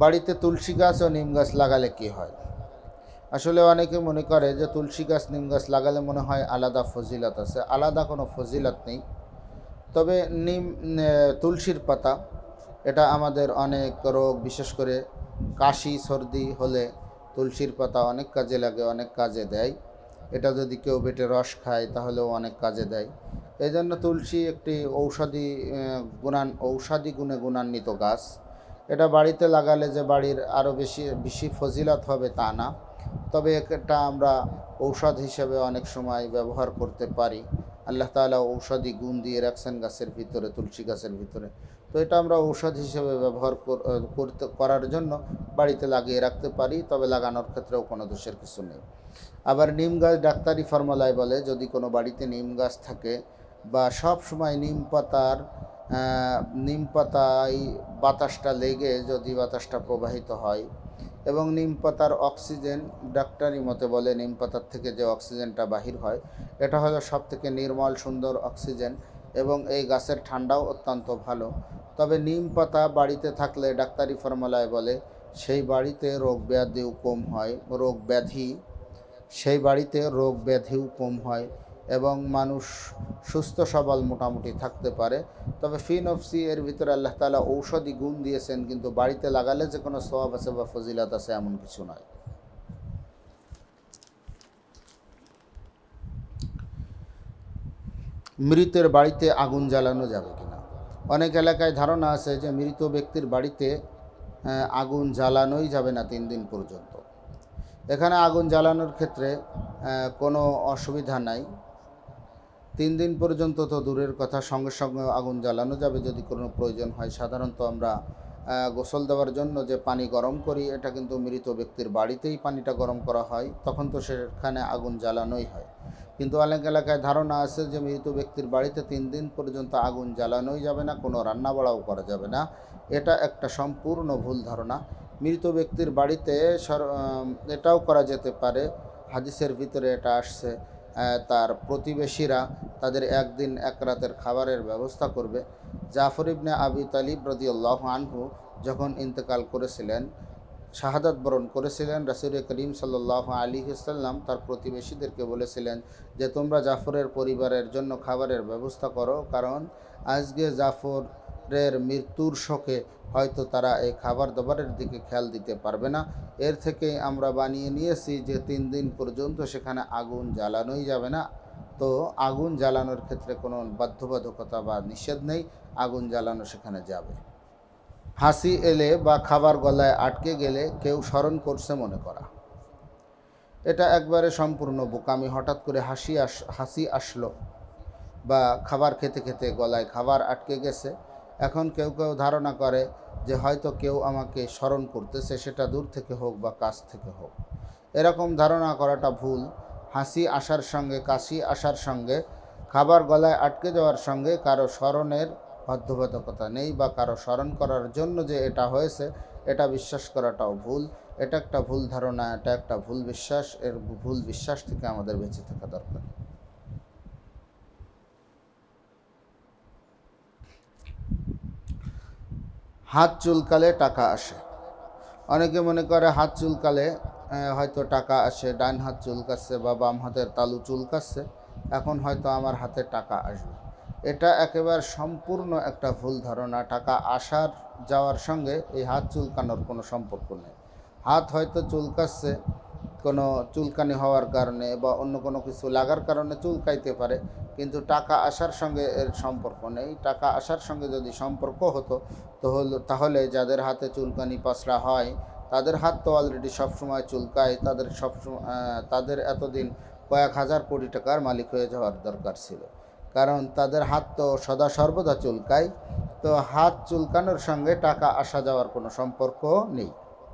বাড়িতে তুলসী গাছ ও নিম গাছ লাগালে কি হয়? আসলে অনেকে মনে করে যে তুলসী গাছ, নিম গাছ লাগালে মনে হয় আলাদা ফজিলত আছে। আলাদা কোনো ফজিলত নেই। তবে নিম তুলসীর পাতা, এটা আমাদের অনেক রোগ, বিশেষ করে কাশি, সর্দি হলে তুলসীর পাতা অনেক কাজে লাগে, অনেক কাজে দেয়। এটা যদি কেউ বেটে রস খায়, তাহলেও অনেক কাজে দেয়। এই জন্য তুলসী একটি ঔষধি গুণান, ঔষধি গুণে গুণান্বিত গাছ। এটা বাড়িতে লাগালে যে বাড়ির আরও বেশি বেশি ফজিলত হবে তা না। তবে এটা আমরা ঔষধ হিসেবে অনেক সময় ব্যবহার করতে পারি। আল্লাহ তাআলা ঔষধি গুণ দিয়ে রাখছেন গাছের ভিতরে, তুলসী গাছের ভিতরে। তো এটা আমরা ঔষধ হিসেবে ব্যবহার করতে, করার জন্য বাড়িতে লাগিয়ে রাখতে পারি, তবে লাগানোর ক্ষেত্রেও কোনো দোষের কিছু নেই। আবার নিম গাছ ডাক্তারি ফর্মুলায় বলে, যদি কোনো বাড়িতে নিম গাছ থাকে বা সব সময় নিম পাতার নিম পাতায় বাতাসটা লেগে যদি বাতাসটা প্রবাহিত হয় এবং নিম পাতার অক্সিজেন ডাক্তারি মতে বলে নিম পাতার থেকে যে অক্সিজেনটা বাহির হয়, এটা হলো সব থেকে নির্মল, সুন্দর অক্সিজেন এবং এই গাছের ঠান্ডাও অত্যন্ত ভালো। তবে নিম পাতা বাড়িতে থাকলে ডাক্তারি ফর্মুলায় বলে, সেই বাড়িতে রোগ ব্যাধিও কম হয়, রোগ ব্যাধি, সেই বাড়িতে রোগ ব্যাধিও কম হয়। এবং মানুষ সুস্থ সবল মোটামুটি থাকতে পারে। তবে ফিনফসি এর ভিতরে আল্লাহ তাআলা ঔষধি গুণ দিয়েছেন, কিন্তু বাড়িতে লাগালে যে কোনো সওয়াব আছে বা ফজিলাত আছে এমন কিছু নয়। মৃতের বাড়িতে আগুন জ্বালানো যাবে কিনা? অনেক এলাকায় ধারণা আছে যে মৃত ব্যক্তির বাড়িতে আগুন জ্বালানোই যাবে না তিন দিন পর্যন্ত। এখানে আগুন জ্বালানোর ক্ষেত্রে কোনো অসুবিধা নাই। তিন দিন পর্যন্ত তো দূরের কথা, সঙ্গে সঙ্গে আগুন জ্বালানো যাবে যদি কোনো প্রয়োজন হয়। সাধারণত আমরা গোসল দেওয়ার জন্য যে পানি গরম করি, এটা কিন্তু মৃত ব্যক্তির বাড়িতেই পানিটা গরম করা হয়, তখন তো সেখানে আগুন জ্বালানোই হয়। কিন্তু অনেক এলাকায় ধারণা আছে যে মৃত ব্যক্তির বাড়িতে তিন দিন পর্যন্ত আগুন জ্বালানোই যাবে না, কোনো রান্না বাড়াও করা যাবে না। এটা একটা সম্পূর্ণ ভুল ধারণা। মৃত ব্যক্তির বাড়িতে এটাও করা যেতে পারে, হাদিসের ভিতরে এটা আসছে। তার প্রতিবেশীরা তাদের একদিন এক রাতের খাবারের ব্যবস্থা করবে। জাফর ইবনে আবি তালিব রদিউল্লাহ আনহু যখন ইন্তেকাল করেছিলেন, শাহাদাত বরণ করেছিলেন, রাসুল করিম সাল্লাহ আলী সাল্লাম তার প্রতিবেশীদেরকে বলেছিলেন যে, তোমরা জাফরের পরিবারের জন্য খাবারের ব্যবস্থা করো, কারণ আজকে জাফরের মৃত্যুর শোকে হয়তো তারা এই খাবার দাবারের দিকে খেয়াল দিতে পারবে না। এর থেকেই আমরা বানিয়ে নিয়েছি যে তিন দিন পর্যন্ত সেখানে আগুন জ্বালানোই যাবে না। তো আগুন জ্বালানোর ক্ষেত্রে কোনো বাধ্যবাধকতা বা নিষেধ নেই, আগুন জ্বালানো সেখানে যাবে। হাসি এলে বা খাবার গলায় আটকে গেলে কেউ স্মরণ করছে মনে করা। এটা একবারে সম্পূর্ণ বোকামি। হঠাৎ করে হাসি আস, হাসি আসলো বা খাবার খেতে খেতে গলায় খাবার আটকে গেছে। এখন কেউ কেউ ধারণা করে যে হয়তো কেউ আমাকে স্মরণ করতেছে, সেটা দূর থেকে হোক বা কাছ থেকে হোক। এরকম ধারণা করাটা ভুল। হাসি আসার সঙ্গে, কাশি আসার সঙ্গে, খাবার গলায় আটকে যাওয়ার সঙ্গে কারও স্মরণের বাধ্যবাধকতা নেই বা কারও স্মরণ করার জন্য যে এটা হয়েছে, এটা বিশ্বাস করাটাও ভুল। এটা একটা ভুল ধারণা, এটা একটা ভুল বিশ্বাস, এর ভুল বিশ্বাস থেকে আমাদের বেঁচে থাকা দরকার। হাত চুলকালে টাকা আসে। অনেকে মনে করে হাত চুলকালে হয়তো টাকা আসে, ডান হাত চুলকাচ্ছে বা বাম হাতের তালু চুলকাচ্ছে, এখন হয়তো আমার হাতে টাকা আসবে। এটা একেবারে সম্পূর্ণ একটা ভুল ধারণা। টাকা আসার, যাওয়ার সঙ্গে এই হাত চুলকানোর কোনো সম্পর্ক নেই। হাত হয়তো চুলকাচ্ছে কোনো চুলকানি হওয়ার কারণে বা অন্য কোনো কিছু লাগার কারণে চুলকাইতে পারে, কিন্তু টাকা আসার সঙ্গে এর সম্পর্ক নেই। টাকা আসার সঙ্গে যদি সম্পর্ক হতো, তাহলে যাদের হাতে চুলকানি পাসরা হয়, তাদের হাত তো অলরেডি সবসময় চুলকায়, তাদের সবসময় তাদের এতদিন কয়েক হাজার কোটি টাকার মালিক হয়ে যাওয়ার দরকার ছিল। কারণ তাদের হাত তো সদা সর্বদা চুলকায়, তো হাত চুলকানোর সঙ্গে টাকা আসা যাওয়ার কোনো সম্পর্ক নেই।